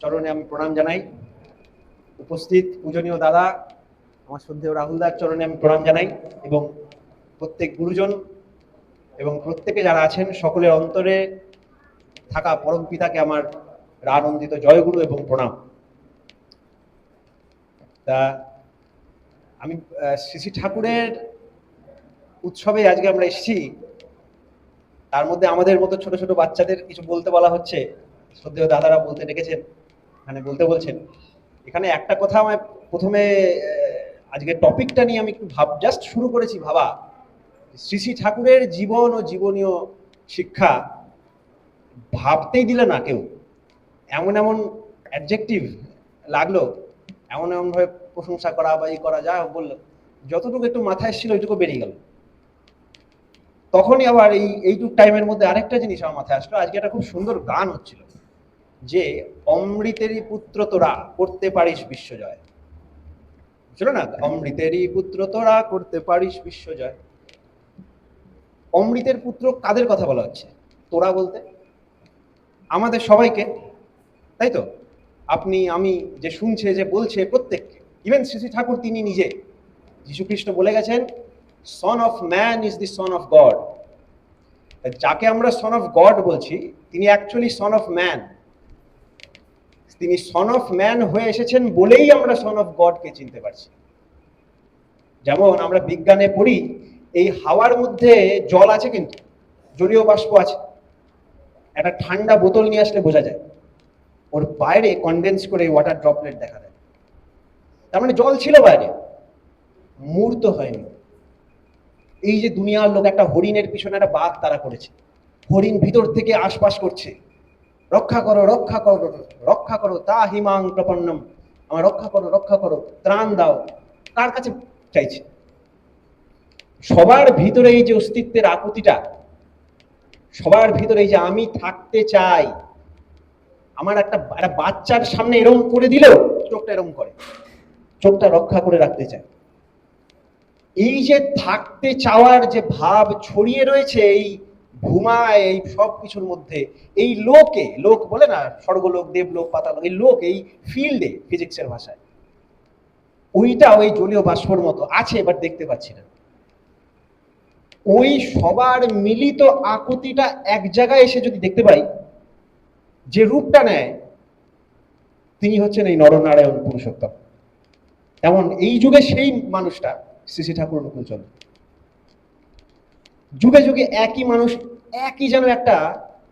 চরণে আমি প্রণাম জানাই। উপস্থিত পূজনীয় দাদা, আমার শ্রদ্ধেয় রাহুল দার চরণে আমি প্রণাম জানাই এবং প্রত্যেক গুরুজন এবং প্রত্যেকে যারা আছেন, সকলের অন্তরে থাকা পরম পিতাকে আমার আনন্দিত জয়গুরু এবং প্রণাম। তা আমি শ্রী ঠাকুরের উৎসবে আজকে আমরা এসেছি। তার মধ্যে আমাদের মতো ছোট ছোট বাচ্চাদের কিছু বলতে বলা হচ্ছে। শ্রদ্ধেয় দাদারা বলতে ডেকেছেন। মানে বলতে বলছেন। এখানে একটা কথা আমায় প্রথমে আজকে টপিকটা নিয়ে আমি একটু ভাব জাস্ট শুরু করেছি ভাবা। শ্রী শ্রী ঠাকুরের জীবন ও জীবনীয় শিক্ষা ভাবতেই দিলে না কেউ। এমন এমন অ্যাডজেক্টিভ লাগল, এমন এমন ভাবে প্রশংসা করা বা ই করা, যা বলল, যতটুকু একটু মাথায় ছিল ওইটুকু বেরিয়ে গেল। তখনই আবার এই, এইটুক টাইমের মধ্যে আরেকটা জিনিস আমার মাথায় আসলো, আজকে একটা খুব সুন্দর গান হচ্ছিল। যে অমৃতেরই পুত্র তোরা করতে পারিস বিশ্বজয়। ছিল না? অমৃতেরই পুত্র তোরা করতে পারিস বিশ্বজয়। অমৃতের পুত্র কাদের কথা বলা হচ্ছে? তোরা বলতে? আমাদের সবাইকে, তাই তো? আপনি, আমি যে শুনছে, যে বলছে প্রত্যেককে ইভেন শ্রী শ্রী ঠাকুর তিনি নিজে যীশু খ্রিস্ট বলে গেছেন son of man is the son of God যাকে আমরা সন অফ গড বলছি, তিনি অ্যাকচুয়ালি সন অফ ম্যান তিনি সন অফ ম্যান হয়ে এসেছেন বলেই আমরা সন অফ গডকে চিনতে পারছি। যেমন আমরা বিজ্ঞানে পড়ি, এই হাওয়ার মধ্যে জল আছে কিন্তু, জলীয় বাষ্প আছে। একটা ঠান্ডা বোতল নিয়ে আসলে বোঝা যায়। ওর বাইরে কনডেন্স করে ওয়াটার ড্রপলেট দেখা যায়। তার মানে জল ছিল বাইরে, মূর্ত হয়নি। এই যে দুনিয়ার লোক, একটা হরিণের পিছনে একটা বাঘ তারা করেছে। হরিণ ভিতর থেকে আশপাশ করছে। রক্ষা করো রক্ষা করো রক্ষা করো, তা হিমাং প্রপন্নম। আমার রক্ষা করো রক্ষা করো, ত্রাণ দাও। কার কাছে চাইছে? সবার ভিতরে এই যে অস্তিত্বের আকুতিটা, সবার ভিতরে এই যে আমি থাকতে চাই, আমার একটা একটা বাচ্চার সামনে এরম করে দিলেও চোখটা এরম করে। চোখটা রক্ষা করে রাখতে চায় এই যে থাকতে চাওয়ার যে ভাব ছড়িয়ে রয়েছে, এই ভূমায় এই সব কিছুর মধ্যে। এই লোকে, লোক বলে না, স্বর্গলোক, দেবলোক, পাতালোক, এই লোক এই ফিল্ডে, ফিজিক্সের ভাষায়। ওইটা ওই জলীয় বাষ্পর মতো আছে বাট দেখতে পাচ্ছি না। ওই সবার মিলিত আকুতিটা এক জায়গায় এসে যদি দেখতে পাই, যে রূপটা নেয়, তিনি হচ্ছেন এই নরনারায়ণ পুরুষোত্তম। এমন এই যুগে সেই মানুষটা, শ্রী শ্রী ঠাকুর অনুকূলচন্দ্র। যুগে যুগে একই মানুষ একই যেন একটা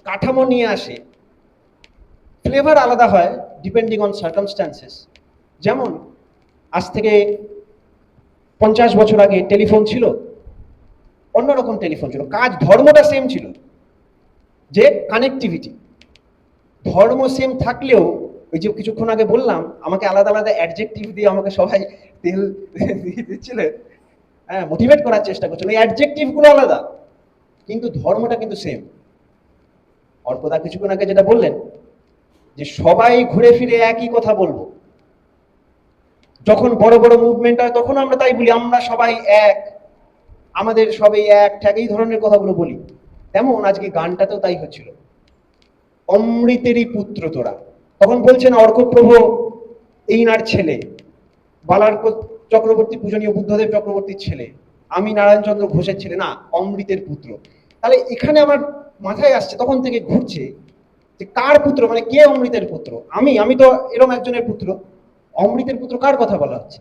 কাঠামো নিয়ে আসে। ফ্লেভার আলাদা হয় ডিপেন্ডিং অন সার্কামস্ট্যান্সেস যেমন, আজ থেকে পঞ্চাশ বছর আগে টেলিফোন ছিল অন্যরকম টেলিফোন ছিল। কাজ ধর্মটা সেম ছিল, যে কানেক্টিভিটি ধর্ম সেম থাকলেও, ওই যে কিছুক্ষণ আগে বললাম, আমাকে আলাদা আলাদা অ্যাডজেক্টিভ দিয়ে আমাকে সবাই তেল দিয়ে দিচ্ছিল। হ্যাঁ মোটিভেট করার চেষ্টা করছিল। এই অ্যাডজেক্টিভগুলো আলাদা। কিন্তু ধর্মটা কিন্তু সেম অল্পদা কিছুক্ষণ আগে যেটা বললেন, যে সবাই ঘুরে ফিরে একই কথা বলব। যখন বড় বড় মুভমেন্ট হয়, তখন আমরা তাই বলি, আমরা সবাই এক। আমাদের সবাই এক ঠ্যাক, এই ধরনের কথাগুলো বলি। তেমন আজকে গানটাতেও তাই হচ্ছিল। অমৃতেরই পুত্র তোরা। তখন বলছেন, অর্কপ্রভ, এই নার ছেলে। বালার চক্রবর্তী, পূজনীয় বুদ্ধদেব চক্রবর্তীর ছেলে। আমি নারায়ণচন্দ্র ঘোষের ছেলে না, অমৃতের পুত্র। তাহলে এখানে আমার মাথায় আসছে, তখন থেকে ঘুরছে যে কার পুত্র মানে কে অমৃতের পুত্র? আমি আমি তো এরম একজনের পুত্র। অমৃতের পুত্র কার কথা বলা হচ্ছে?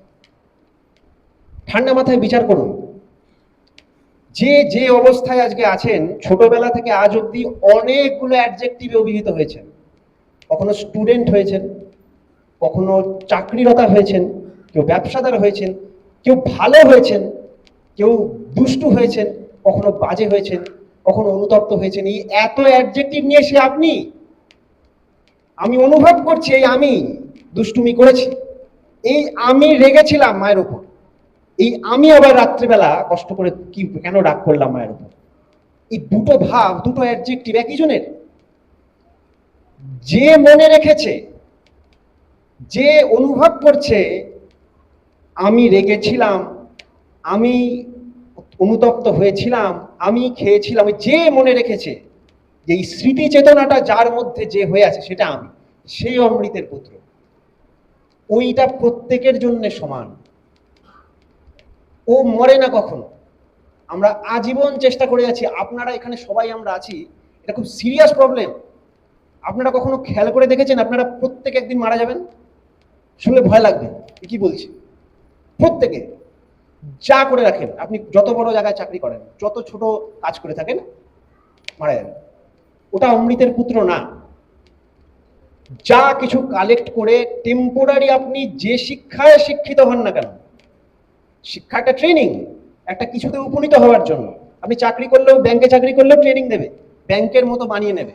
ঠান্ডা মাথায় বিচার করুন। যে যে অবস্থায় আজকে আছেন, ছোটবেলা থেকে আজ অব্দি অনেকগুলো অ্যাডজেক্টিভে অভিহিত হয়েছেন। কখনো স্টুডেন্ট হয়েছেন, কখনো চাকরিরতা হয়েছেন, কেউ ব্যবসাদার হয়েছেন, কেউ ভালো হয়েছেন কেউ দুষ্টু হয়েছেন, কখনো বাজে হয়েছেন, কখনো অনুতপ্ত হয়েছেন, এই এত অ্যাডজেক্টিভ নিয়ে সে আপনি? আমি অনুভব করছি এই আমি দুষ্টুমি করেছি। এই আমি রেগেছিলাম মায়ের উপর। এই আমি আবার রাত্রিবেলা কষ্ট করে কি, কেন রাগ করলাম মায়ের উপর? এই দুটো ভাব, দুটো অ্যাডজেক্টিভ একই জনের। যে মনে রেখেছে, যে অনুভব করছে, আমি রেগেছিলাম আমি অনুতপ্ত হয়েছিলাম, আমি খেয়েছিলাম যে মনে রেখেছে যে এই স্মৃতি চেতনাটা যার মধ্যে যে হয়ে আছে সেটা আমি, সেই অমৃতের পুত্র। ওইটা প্রত্যেকের জন্য সমান। ও মরে না কখনো। আমরা আজীবন চেষ্টা করে যাচ্ছি আপনারা এখানে সবাই আমরা আছি, এটা খুব সিরিয়াস প্রবলেম আপনারা কখনো খেয়াল করে দেখেছেন, আপনারা প্রত্যেকে একদিন মারা যাবেন? শুনলে ভয় লাগবে কি বলছি? প্রত্যেকে। যা করে রাখেন, আপনি যত বড় জায়গায় চাকরি করেন, যত ছোট কাজ করে থাকেন, মারা যাবেন ওটা অমৃতের পুত্র না। যা কিছু কালেক্ট করে টেম্পোরারি আপনি যে শিক্ষায় শিক্ষিত হন না কেন, শিক্ষা একটা ট্রেনিং একটা কিছুতে উপনীত হওয়ার জন্য। আপনি চাকরি করলেও ব্যাংকে চাকরি করলেও ট্রেনিং দেবে ব্যাংকের মতো বানিয়ে নেবে।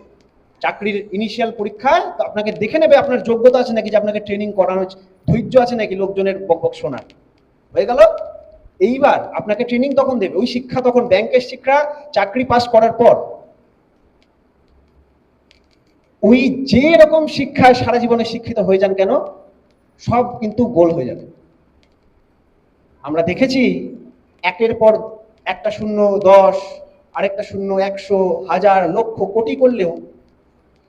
চাকরির ইনিশিয়াল পরীক্ষায় তো আপনাকে দেখে নেবে আপনার যোগ্যতা আছে নাকি যে আপনাকে ট্রেনিং করানো ধৈর্য আছে নাকি লোকজনের বকবক শোনার। হয়ে গেল? এইবার আপনাকে ট্রেনিং তখন দেবে। ওই শিক্ষা তখন ব্যাংকের শিক্ষা, চাকরি পাস করার পর। ওই যে রকম শিক্ষায় সারা জীবনে শিক্ষিত হয়ে যান কেন, সব কিন্তু গোল হয়ে যাবে। আমরা দেখেছি, একের পর একটা শূন্য দশ, আরেকটা শূন্য একশো, হাজার, লক্ষ, কোটি করলেও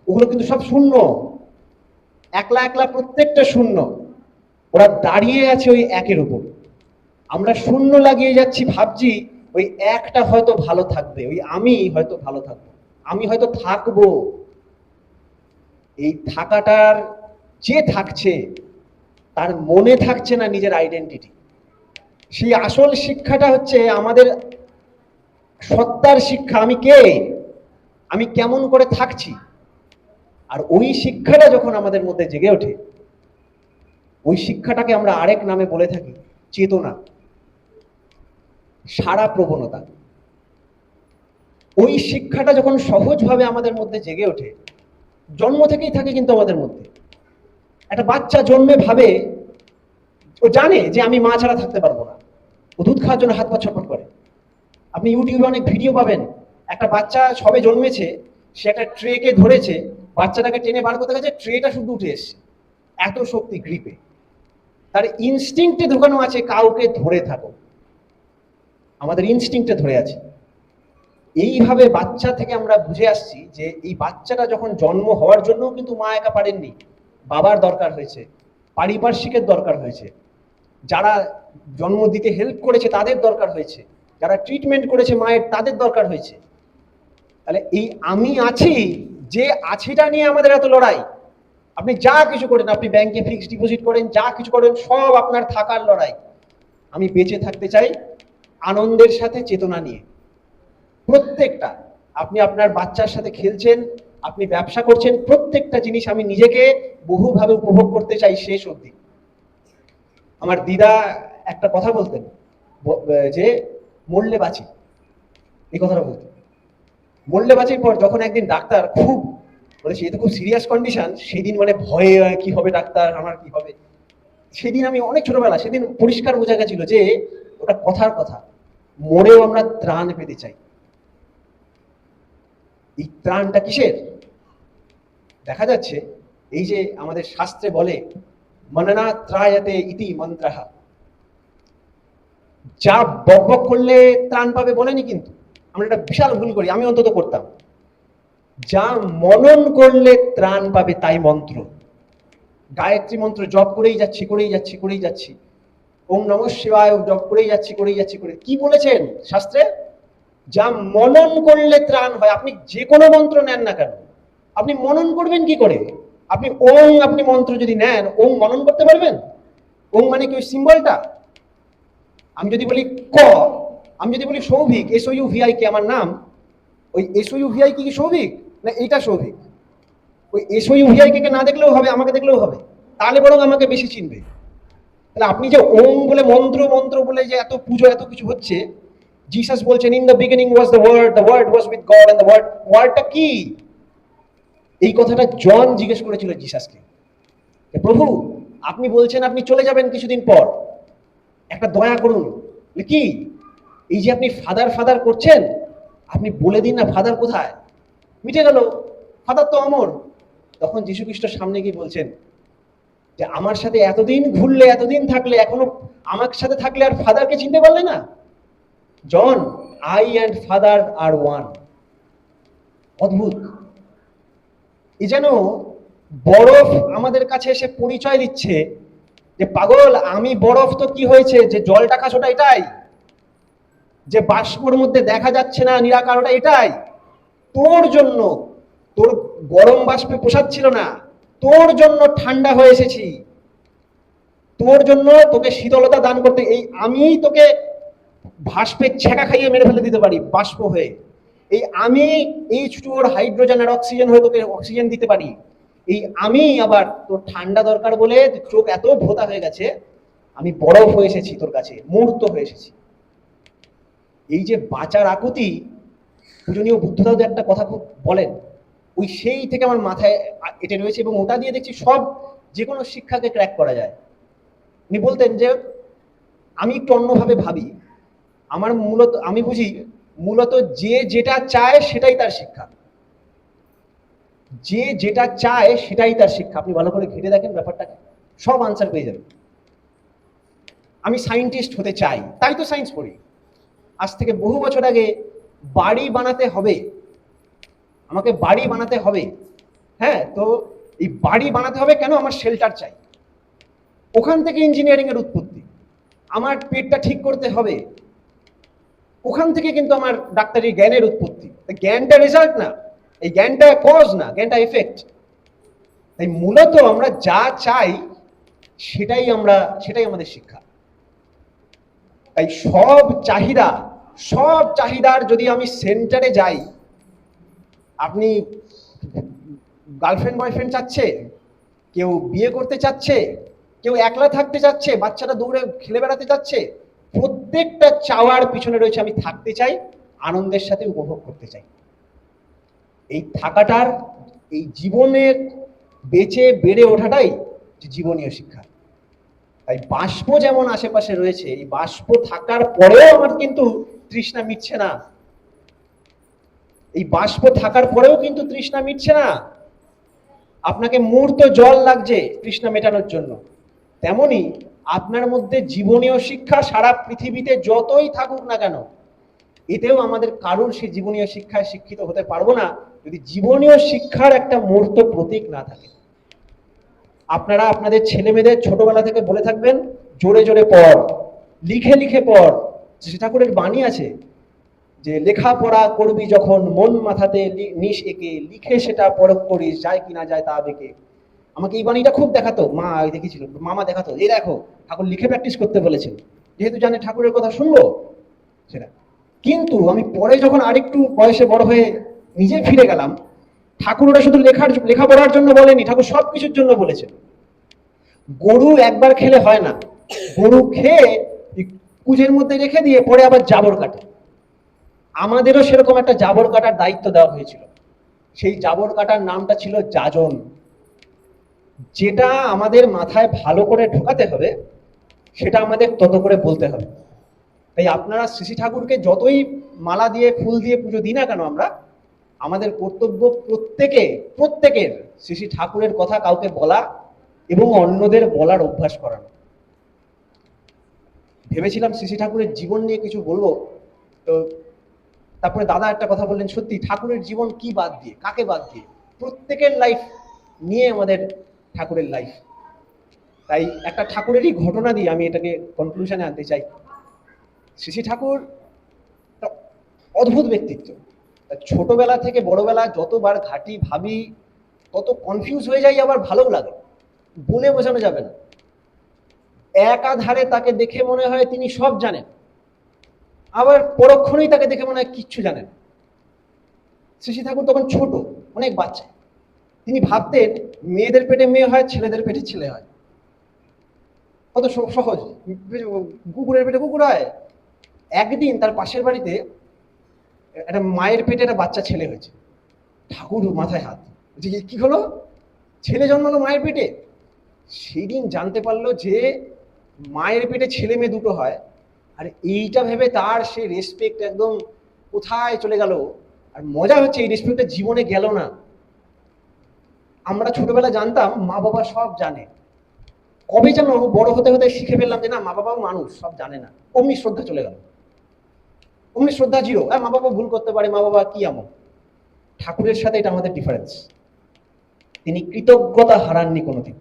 ওগুলো কিন্তু সব শূন্য। একলা একলা প্রত্যেকটা শূন্য। ওরা দাঁড়িয়ে আছে ওই একের উপর। আমরা শূন্য লাগিয়ে যাচ্ছি, ভাবছি ওই একটা হয়তো ভালো থাকবে, ওই আমি হয়তো ভালো থাকব। আমি হয়তো থাকব। এই থাকাটার যে থাকছে, তার মনে থাকছে না নিজের আইডেন্টিটি সেই আসল শিক্ষাটা হচ্ছে আমাদের সত্তার শিক্ষা, আমি কে? আমি কেমন করে থাকছি? আর ওই শিক্ষাটা যখন আমাদের মধ্যে জেগে ওঠে, ওই শিক্ষাটাকে আমরা আরেক নামে বলে থাকি, চেতনা। সারা প্রবণতা। ওই শিক্ষাটা যখন সহজভাবে আমাদের মধ্যে জেগে ওঠে, জন্ম থেকেই থাকে কিন্তু আমাদের মধ্যে। একটা বাচ্চা জন্মে ভাবে, ও জানে যে আমি মা ছাড়া থাকতে পারব না। ও দুধ খাওয়ার জন্য হাত পা ছটফট করে। আপনি ইউটিউবে অনেক ভিডিও পাবেন, একটা বাচ্চা সবে জন্মেছে, সে একটা ট্রেকে ধরেছে, বাচ্চাটাকে টেনে বার করতে গেছে, ট্রেটা শুধু উঠে এসছে। এত শক্তি গ্রিপে তার ইনস্টিংক্টে ঢোকানো আছে, কাউকে ধরে থাকো। আমাদের ইনস্টিংক্টে ধরে আছে। এইভাবে বাচ্চা থেকে আমরা বুঝে আসছি যে এই বাচ্চাটা যখন জন্ম হওয়ার জন্য কিন্তু মা একা পারেননি, বাবার দরকার হয়েছে, পারিপার্শ্বিকের দরকার হয়েছে, যারা জন্ম দিতে হেল্প করেছে তাদের দরকার হয়েছে, যারা ট্রিটমেন্ট করেছে মায়ের তাদের দরকার হয়েছে। তাহলে এই আমি আছি, যে আছিটা নিয়ে আমাদের এত লড়াই, আপনি যা কিছু করেন, আপনি ব্যাংকে ফিক্সড ডিপোজিট করেন, যা কিছু করেন, সব আপনার থাকার লড়াই। আমি বেঁচে থাকতে চাই আনন্দের সাথে চেতনা নিয়ে। প্রত্যেকটা, আপনি আপনার বাচ্চার সাথে খেলছেন, আপনি ব্যবসা করছেন, প্রত্যেকটা জিনিস আমি নিজেকে বহুভাবে উপভোগ করতে চাই শেষ অবধি। আমার দিদা একটা কথা বলতেন যে মরলে বাঁচি। এই কথাটা বলতেন। মরলে বাঁচির পর যখন একদিন ডাক্তার খুব বলেছে এ তো খুব সিরিয়াস কন্ডিশন সেদিন মানে ভয়ে কি হবে ডাক্তার, আমার কি হবে? সেদিন আমি অনেক ছোটবেলা সেদিন পরিষ্কার বোঝা গেছিল যে ওটা কথার কথা। মরেও আমরা ত্রাণ পেতে চাই। এই ত্রাণটা কিসের? দেখা যাচ্ছে এই যে আমাদের শাস্ত্রে বলে, মননা ত্রায়তে ইতি মন্ত্রাহা যা বক বক করলে ত্রাণ পাবে বলেনি কিন্তু। আমরা একটা বিশাল ভুল করি, আমি অন্তত করতাম। যা মনন করলে ত্রাণ পাবে তাই মন্ত্র। গায়ত্রী মন্ত্র জপ করেই যাচ্ছি করেই যাচ্ছি করেই যাচ্ছি। ওম নম শিবায় জপ করেই যাচ্ছি করেই যাচ্ছি করে কি বলেছেন শাস্ত্রে? যা মনন করলে ত্রাণ হয়, আপনি যে কোনো মন্ত্র নেন না কেন? আপনি মনন করবেন কি করে? আপনি ওং, আপনি মন্ত্র যদি নেন, ওং মনন করতে পারবেন? ওং মানে কি ওই সিম্বলটা? আমি যদি বলি ক, আমি যদি বলি Souvik, S U V I K, আমার নাম, ওই এস ইউ ভিআই কি কি সৌভিক? না, এটা সৌভিক। ওই এস ইউ ভিআই কে না দেখলেও হবে, আমাকে দেখলেও হবে। তাহলে বরং আমাকে বেশি চিনবে। তাহলে আপনি যে ওম বলে মন্ত্র মন্ত্র বলে যে এত পুজো, এত কিছু হচ্ছে জিসাস বলছেন in the beginning was the word the word was with God and the word ওয়ার্ডটা কি? এই কথাটা জন জিজ্ঞেস করেছিল জিসাসকে প্রভু, আপনি বলছেন আপনি চলে যাবেন কিছুদিন পর। একটা দয়া করুন। কি? এই যে আপনি ফাদার ফাদার করছেন, আপনি বলে দিন না ফাদার কোথায়? মিটে গেল। ফাদার তো অমর। তখন যীশু খ্রিস্ট সামনে গিয়ে বলছেন যে আমার সাথে এতদিন ঘুরলে, এতদিন থাকলে, এখনও আমার সাথে থাকলে আর ফাদারকে চিনতে পারলে না? John I and father are one অদ্ভুত। এ যেন বরফ আমাদের কাছে এসে পরিচয় দিচ্ছে যে, পাগল, আমি বরফ তো কি হয়েছে? যে জলটা খাস ওটা এটাই। যে বাষ্পর মধ্যে দেখা যাচ্ছে না, নিরাকার, ওটা এটাই। তোর জন্য তোর গরম বাষ্পে পোষাচ্ছিল না। তোর জন্য ঠান্ডা হয়ে এসেছি। তোর জন্য তোকে শীতলতা দান করতে এই আমি তোকে ভাস্পের ছেঁকা খাইয়ে মেরে ফেলে দিতে পারি, বাষ্প হয়ে। এই আমি এই টুর হাইড্রোজেন আর অক্সিজেন হয়ে তোকে অক্সিজেন দিতে পারি। এই আমি আবার তোর ঠান্ডা দরকার বলে চোখ এত ভোতা হয়ে গেছে, আমি বরফ হয়ে এসেছি তোর কাছে মুহূর্ত হয়ে এসেছি। এই যে বাঁচার আকুতি, পূজনীয় বুদ্ধদাও একটা কথা খুব বলেন ওই সেই থেকে আমার মাথায় এটে রয়েছে এবং ওটা দিয়ে দেখছি সব যে কোনো শিক্ষাকে ক্র্যাক করা যায়। উনি বলতেন যে, আমি একটু অন্যভাবে ভাবি। আমার মূলত, আমি বুঝি মূলত যে যেটা চায় সেটাই তার শিক্ষা। যে যেটা চায় সেটাই তার শিক্ষা। আপনি ভালো করে ঘেটে দেখেন ব্যাপারটাকে, সব আনসার পেয়ে যাবেন। আমি সায়েন্টিস্ট হতে চাই, তাই তো সায়েন্স পড়ি। আজ থেকে বহু বছর আগে বাড়ি বানাতে হবে আমাকে বাড়ি বানাতে হবে। হ্যাঁ তো এই বাড়ি বানাতে হবে কেন? আমার শেল্টার চাই। ওখান থেকে ইঞ্জিনিয়ারিং এর উৎপত্তি। আমার পেটটা ঠিক করতে হবে। ওখান থেকে কিন্তু আমার ডাক্তারি জ্ঞানের উৎপত্তি। জ্ঞানটা রেজাল্ট না। এই জ্ঞানটা কজ না, জ্ঞানটা এফেক্ট তাই মূলত আমরা যা চাই, সেটাই আমরা, সেটাই আমাদের শিক্ষা। তাই সব চাহিদা, সব চাহিদার যদি আমি সেন্টারে যাই আপনি গার্লফ্রেন্ড বয়ফ্রেন্ড চাচ্ছে? কেউ বিয়ে করতে চাচ্ছে? কেউ একলা থাকতে চাচ্ছে? বাচ্চাটা দৌড়ে খেলে বেড়াতে চাচ্ছে প্রত্যেকটা চাওয়ার পিছনে রয়েছে, আমি থাকতে চাই, আনন্দের সাথে উপভোগ করতে চাই। এই থাকাটার, এই জীবনের বেঁচে বেড়ে ওঠাটাই জীবনীয় শিক্ষা। তাই বাষ্প যেমন আশেপাশে রয়েছে, এই বাষ্প থাকার পরেও আমার কিন্তু তৃষ্ণা মিটছে না। এই বাষ্প থাকার পরেও কিন্তু তৃষ্ণা মিটছে না। আপনাকে মুহূর্ত জল লাগছে তৃষ্ণা মেটানোর জন্য। তেমনি আপনার মধ্যে জীবনীয় শিক্ষা সারা পৃথিবীতে যতই থাকুক না কেন, এতেও আমাদের কারোর সেই জীবনীয় শিক্ষায় শিক্ষিত হতে পারব না যদি জীবনীয় শিক্ষার একটা মূর্ত প্রতীক না থাকে। আপনারা আপনাদের ছেলে মেয়েদের ছোটবেলা থেকে বলে থাকবেন, জোরে জোরে পড়, লিখে লিখে পড়। শ্রী ঠাকুরের বাণী আছে যে লেখাপড়া করবি যখন মন মাথাতে নিশ এঁকে, লিখে সেটা পরখ করিস, যায় কি না যায় তা বেঁকে আমাকে এই বাণীটা খুব দেখাতো। মা দেখেছিল, মামা দেখাতো, এই দেখো, ঠাকুর লিখে প্র্যাকটিস করতে বলেছেন। যেহেতু জানে ঠাকুরের কথা শুনব? সেটা। কিন্তু আমি পরে যখন আরেকটু বয়সে বড় হয়ে নিজে ফিরে গেলাম, ঠাকুর ওটা শুধু লেখার লেখাপড়ার জন্য বলেনি, ঠাকুর সব কিছুর জন্য বলেছেন। গরু একবার খেলে হয় না। গরু খেয়ে কুজের মধ্যে রেখে দিয়ে পরে আবার জাবর কাটে। আমাদেরও সেরকম একটা জাবর কাটার দায়িত্ব দেওয়া হয়েছিল। সেই জাবর কাটার নামটা ছিল যাজন। যেটা আমাদের মাথায় ভালো করে ঢোকাতে হবে, সেটা আমাদের তত করে বলতে হবে। তাই আপনারা শ্রী ঠাকুরকে যতই মালা দিয়ে, ফুল দিয়ে পুজো দিই না কেন আমরা, আমাদের কর্তব্য প্রত্যেকে, প্রত্যেকের শ্রী ঠাকুরের কথা কাউকে বলা এবং অন্যদের বলার অভ্যাস করানো। ভেবেছিলাম শ্রী ঠাকুরের জীবন নিয়ে কিছু বলব। তো তারপরে দাদা একটা কথা বললেন, সত্যি, ঠাকুরের জীবন কি বাদ দিয়ে, কাকে বাদ দিয়ে? প্রত্যেকের লাইফ নিয়ে আমাদের ঠাকুরের লাইফ তাই একটা ঠাকুরেরই ঘটনা দিয়ে আমি এটাকে কনক্লুশনে আনতে চাই। শ্রী ঠাকুর অদ্ভুত ব্যক্তিত্ব। ছোটবেলা থেকে বড়বেলা যতবার ঘাটি ভাবি, তত কনফিউজ হয়ে যাই, আবার ভালোও লাগে। বলে বোঝানো যাবে না। একাধারে তাকে দেখে মনে হয় তিনি সব জানেন। আবার পরক্ষণেই তাকে দেখে মনে হয় কিচ্ছু জানেন। শ্রী ঠাকুর তখন ছোট, অনেক বাচ্চা। তিনি ভাবতেন মেয়েদের পেটে মেয়ে হয়, ছেলেদের পেটে ছেলে হয়। কত সহজ। কুকুরের পেটে কুকুর হয়। একদিন তার পাশের বাড়িতে একটা মায়ের পেটে একটা বাচ্চা ছেলে হয়েছে। ঠাকুর মাথায় হাত। "এ কি হলো? ছেলে জন্মালো মায়ের পেটে? সেদিন জানতে পারল যে মায়ের পেটে ছেলে মেয়ে দুটো হয়। আর এইটা ভেবে তার সে রেসপেক্ট একদম কোথায় চলে গেল? আর মজা হচ্ছে, এই রেসপেক্টটা জীবনে গেল না। আমরা ছোটবেলা জানতাম, মা বাবা সব জানে। কবে যেন বড় হতে হতে শিখে ফেললাম যে না, মা বাবাও মানুষ, সব জানে না। অমনি শ্রদ্ধা চলে গেল। অমনি শ্রদ্ধা জিও হ্যাঁ মা বাবা ভুল করতে পারে, মা বাবা কি এমন? ঠাকুরের সাথে এটা আমাদের ডিফারেন্স তিনি কৃতজ্ঞতা হারাননি কোনোদিন।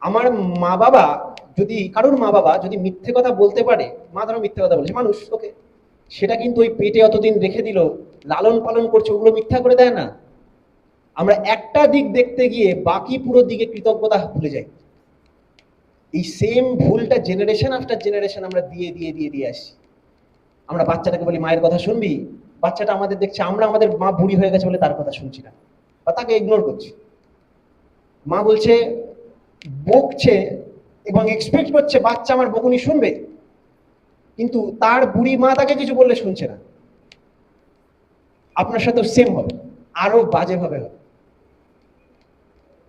আমার মা বাবা যদি কারোর মা বাবা যদি মিথ্যে কথা বলতে পারে, মা ধরো মিথ্যে কথা বলছে মানুষ, ওকে। সেটা কিন্তু ওই পেটে অতদিন রেখে দিল, লালন পালন করছে, ওগুলো মিথ্যা করে দেয় না। আমরা একটা দিক দেখতে গিয়ে বাকি পুরো দিকে কৃতজ্ঞতা ভুলে যাই। এই সেম ভুলটা জেনারেশন আফটার জেনারেশন আমরা দিয়ে দিয়ে দিয়ে দিয়ে আসি আমরা বাচ্চাটাকে বলি, মায়ের কথা শুনবি? বাচ্চাটা আমাদের দেখছে, আমরা আমাদের মা বুড়ি হয়ে গেছে বলে তার কথা শুনছি না। বা তাকে ইগনোর করছি। মা বলছে, বকছে এবং এক্সপেক্ট করছে, বাচ্চা আমার বকুনি শুনবে। কিন্তু তার বুড়ি মা তাকে কিছু বললে শুনছে না। আপনার সাথেও সেম হবে, আরও বাজেভাবে হবে।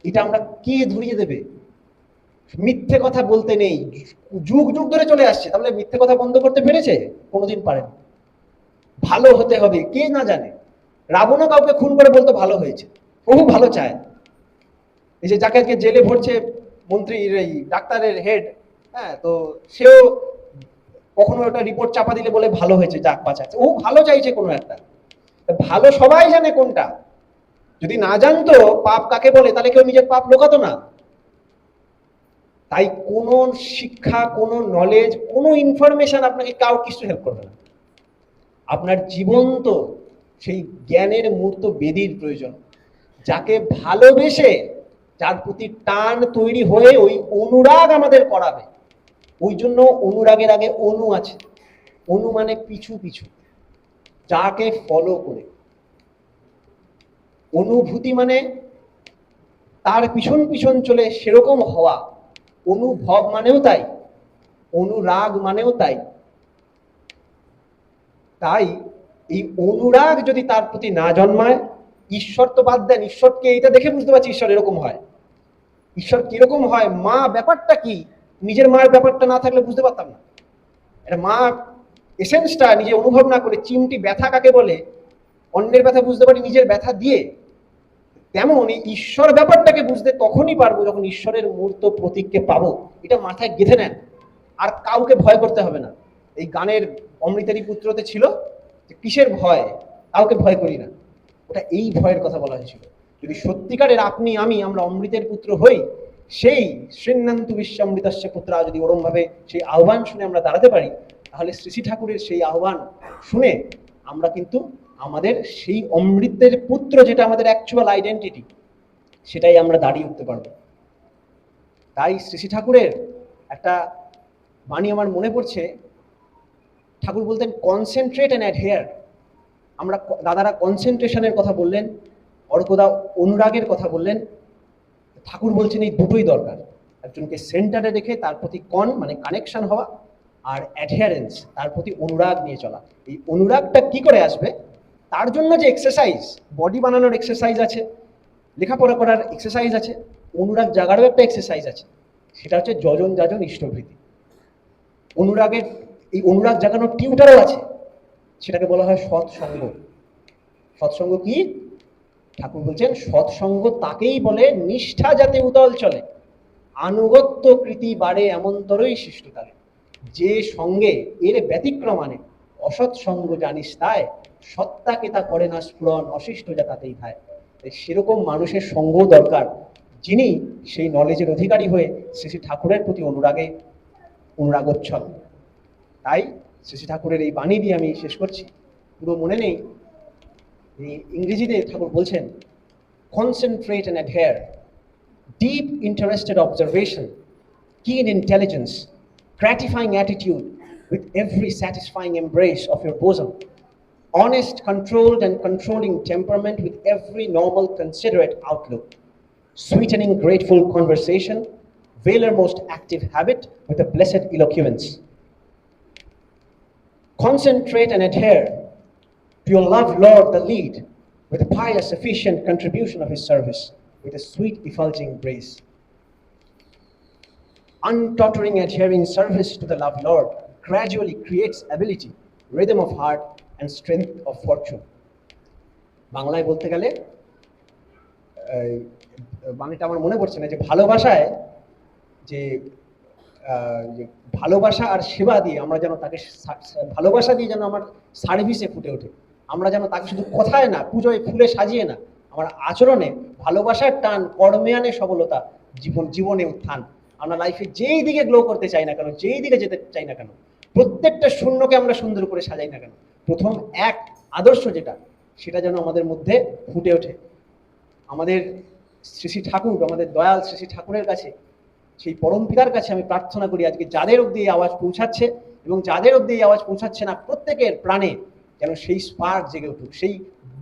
এটা আমরা কে ধরিয়ে দেবে? মিথ্যে কথা বলতে নেই। যুগ যুগ ধরে চলে আসছে, তাহলে মিথ্যে কথা বন্ধ করতে পেরেছে? কোনোদিন পারেন। ভালো হতে হবে, কে না জানে। রাবণও কাউকে খুন করে বলতো ভালো হয়েছে। বহু ভালো চায়। এই যে যাকে জেলে ভরছে মন্ত্রীর এই ডাক্তারের হেড হ্যাঁ তো সেও কখনো ওটা রিপোর্ট চাপা দিলে বলে ভালো হয়েছে, যাক বাঁচাচ্ছে ও ভালো চাইছে কোনো একটা। ভালো সবাই জানে কোনটা। যদি না জানতো, পাপ কাকে বলে, তাহলে কেউ নিজের পাপ লোকাতো না। তাই কোনো শিক্ষা, কোনো নলেজ কোনো ইনফরমেশন আপনাকে কাউ কিছু হেল্প করবে না। আপনার জীবন্ত সেই জ্ঞানের মূর্ত বেদির প্রয়োজন। যাকে ভালোবেসে যার প্রতি টান তৈরি হয়ে ওই অনুরাগ আমাদের করাবে। ওই জন্য অনুরাগের আগে অনু আছে। অনু মানে পিছু পিছু, যাকে ফলো করে। অনুভূতি মানে তার পিছন পিছন চলে সেরকম হওয়া। অনুভব মানেও তাই, অনুরাগ মানেও তাই। তাই এই অনুরাগ যদি তার প্রতি না জন্মায় ঈশ্বর তো বাদ দেন, ঈশ্বরকে এইটা দেখে বুঝতে পারছি ঈশ্বর এরকম হয়। ঈশ্বর কীরকম হয়, মা ব্যাপারটা কি? নিজের মায়ের ব্যাপারটা না থাকলে বুঝতে পারতাম না। এটা মা এসেন্সটা নিজে অনুভব না করে চিমটি ব্যথা কাকে বলে, অন্যের ব্যথা বুঝতে পারি নিজের ব্যথা দিয়ে। তেমন ঈশ্বর ব্যাপারটাকে বুঝতে তখনই পারব যখন ঈশ্বরের মূর্ত প্রতীককে পাবো। এটা মাথায় গেঁথে নেন। আর কাউকে ভয় করতে হবে না। এই গানের অমৃতারি পুত্রতে ছিল কিসের ভয়? কাউকে ভয় করি না। ওটা এই ভয়ের কথা বলা হয়েছিল। যদি সত্যিকারের আপনি, আমি, আমরা অমৃতের পুত্র হই, সেই শ্রীনান্ত বিশ্বামৃতাস্য পুত্রা যদি ওরমভাবে সেই আহ্বান শুনে আমরা দাঁড়াতে পারি, তাহলে শ্রী শ্রী ঠাকুরের সেই আহ্বান শুনে আমরা কিন্তু আমাদের সেই অমৃতের পুত্র যেটা আমাদের অ্যাকচুয়াল আইডেন্টিটি সেটাই আমরা দাঁড়িয়ে উঠতে পারব। তাই শ্রী ঠাকুরের একটা বাণী আমার মনে পড়ছে। ঠাকুর বলতেন কনসেন্ট্রেট অ্যান্ড অ্যাডহেয়ার আমরা দাদারা কনসেন্ট্রেশনের কথা বললেন, অর্কদা অনুরাগের কথা বললেন। ঠাকুর বলছেন, এই দুটোই দরকার। একজনকে সেন্টারে রেখে তার প্রতি কন মানে কানেকশন হওয়া আর অ্যাডহেয়ারেন্স তার প্রতি অনুরাগ নিয়ে চলা। এই অনুরাগটা কি করে আসবে? তার জন্য যে এক্সারসাইজ বডি বানানোর এক্সারসাইজ আছে, লেখাপড়া করার এক্সারসাইজ আছে, অনুরাগ জাগারও একটা এক্সারসাইজ আছে। সেটা হচ্ছে যজন যাজন ইষ্টভৃতি। অনুরাগের, এই অনুরাগ জাগানোর টিউটারও আছে। সেটাকে বলা হয় সৎসঙ্গ। সৎসঙ্গ কি? ঠাকুর বলছেন, সৎসঙ্গ তাকেই বলে নিষ্ঠা যাতে উতল চলে। আনুগত্য কৃতি বাড়ে এমনতরই শিষ্টতালে যে সঙ্গে এর ব্যতিক্রম আনে অসৎ সঙ্গ জানিস তাই, সত্তাকে তা করে না, স্ফুরণ অশিষ্ট যা তাতেই তাই সেরকম মানুষের সঙ্গ দরকার, যিনি সেই নলেজের অধিকারী হয়ে শ্রী ঠাকুরের প্রতি অনুরাগে, অনুরাগোচ্ছল। তাই শ্রী ঠাকুরের এই বাণী দিয়ে আমি শেষ করছি পুরো মনে নেই ইংরেজিতে ঠাকুর বলছেন concentrate and adhere deep interested observation, keen intelligence, gratifying attitude with every satisfying embrace of your bosom, honest, controlled, and controlling temperament with every normal, considerate outlook, sweetening, grateful conversation, valor most active habit with a blessed eloquence. Concentrate and adhere to your loved Lord the lead with a pious, efficient contribution of his service, with a sweet, effulging grace. Untottering adhering service to the loved Lord gradually creates ability, rhythm of heart, and strength of fortune. বাংলায় বলতে গেলে এই, বাণীটা আমার মনে পড়ছে না যে ভালোবাসায় যে আহ, যে ভালোবাসা আর সেবা দিয়ে আমরা যেন তাকে ভালোবাসা দিয়ে যেন আমার সার্ভিসে ফুটে ওঠে। আমরা যেন তাকে শুধু কথায় না, পুজোয় ফুলে সাজিয়ে না, আমার আচরণে ভালোবাসার টান কর্মে আনে সফলতা জীবন জীবনে উত্থান আমরা লাইফে যেই দিকে গ্লো করতে চাই না কেন, যেই দিকে যেতে চাই না কেন, প্রত্যেকটা শূন্যকে আমরা সুন্দর করে সাজাই না কেন। প্রথম এক আদর্শ যেটা, সেটা যেন আমাদের মধ্যে ফুটে ওঠে। আমাদের শ্রী শ্রী ঠাকুর, আমাদের দয়াল শ্রী শ্রী ঠাকুরের কাছে সেই পরম পিতার কাছে আমি প্রার্থনা করি আজকে যাদের অব্দি এই আওয়াজ পৌঁছাচ্ছে এবং যাদের অব্দি এই আওয়াজ পৌঁছাচ্ছে না, প্রত্যেকের প্রাণে যেন সেই স্পার্ক জেগে উঠুক, সেই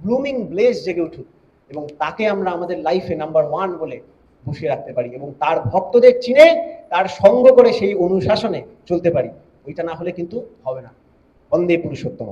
ব্লুমিং ব্লেজ জেগে উঠুক এবং তাকে আমরা আমাদের লাইফে নাম্বার ওয়ান বলে বসিয়ে রাখতে পারি এবং তার ভক্তদের চিনে, তার সঙ্গ করে সেই অনুশাসনে চলতে পারি। ওইটা না হলে কিন্তু হবে না। বন্দে পুরুষোত্তম।